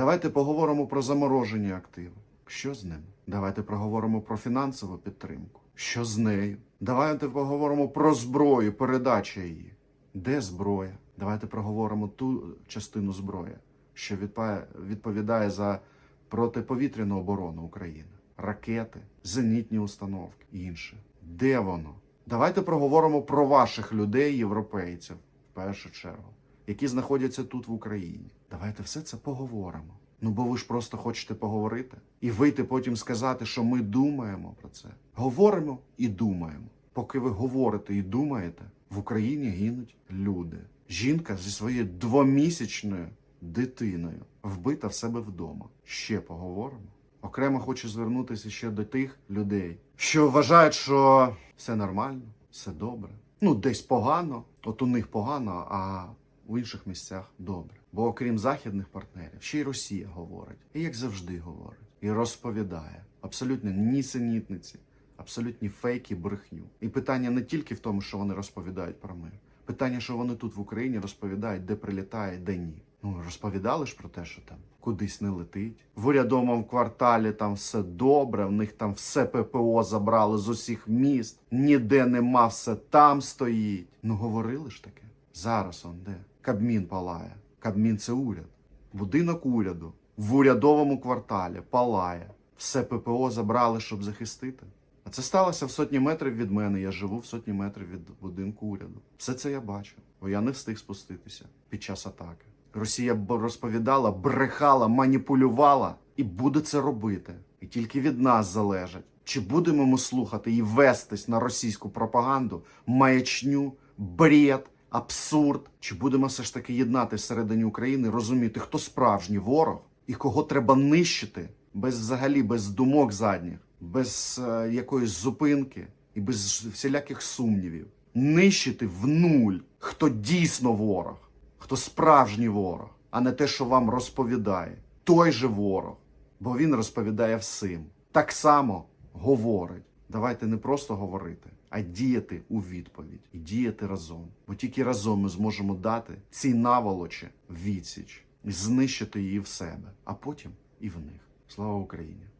Давайте поговоримо про заморожені активи. Що з ними? Давайте поговоримо про фінансову підтримку. Що з нею? Давайте поговоримо про зброю, передача її. Де зброя? Давайте проговоримо ту частину зброї, що відповідає за протиповітряну оборону України, ракети, зенітні установки і інше. Де воно? Давайте проговоримо про ваших людей, європейців, в першу чергу, які знаходяться тут в Україні. Давайте все це поговоримо. Ну, бо ви ж просто хочете поговорити і вийти потім сказати, що ми думаємо про це. Говоримо і думаємо. Поки ви говорите і думаєте, в Україні гинуть люди. Жінка зі своєю двомісячною дитиною вбита в себе вдома. Ще поговоримо. Окремо хочу звернутися ще до тих людей, що вважають, що все нормально, все добре. Ну, десь погано, от у них погано, а в інших місцях добре. Бо окрім західних партнерів, ще й Росія говорить, і як завжди говорить, і розповідає абсолютно нісенітниці, абсолютні фейки, брехню. І питання не тільки в тому, що вони розповідають про мир. Питання, що вони тут в Україні розповідають, де прилітає, де ні. Ну розповідали ж про те, що там кудись не летить. В урядовому кварталі там все добре, в них там все ППО забрали з усіх міст, ніде нема, все там стоїть. Ну говорили ж таке. Зараз он де? Кабмін палає. Кабмін це уряд. Будинок уряду в урядовому кварталі палає. Все ППО забрали, щоб захистити. А це сталося в сотні метрів від мене. Я живу в сотні метрів від будинку уряду. Все це я бачив, бо я не встиг спуститися під час атаки. Росія розповідала, брехала, маніпулювала і буде це робити. І тільки від нас залежить, чи будемо ми слухати і вестись на російську пропаганду, маячню, бред, абсурд, чи будемо все ж таки єднати всередині України, розуміти, хто справжній ворог і кого треба нищити без взагалі без думок задніх, без е, якоїсь зупинки і без всіляких сумнівів. Нищити в нуль, хто дійсно ворог, хто справжній ворог, а не те, що вам розповідає. Той же ворог, бо він розповідає всім. Так само говорить. Давайте не просто говорити, а діяти у відповідь і діяти разом. Бо тільки разом ми зможемо дати цій наволочі відсіч і знищити її в себе, а потім і в них. Слава Україні!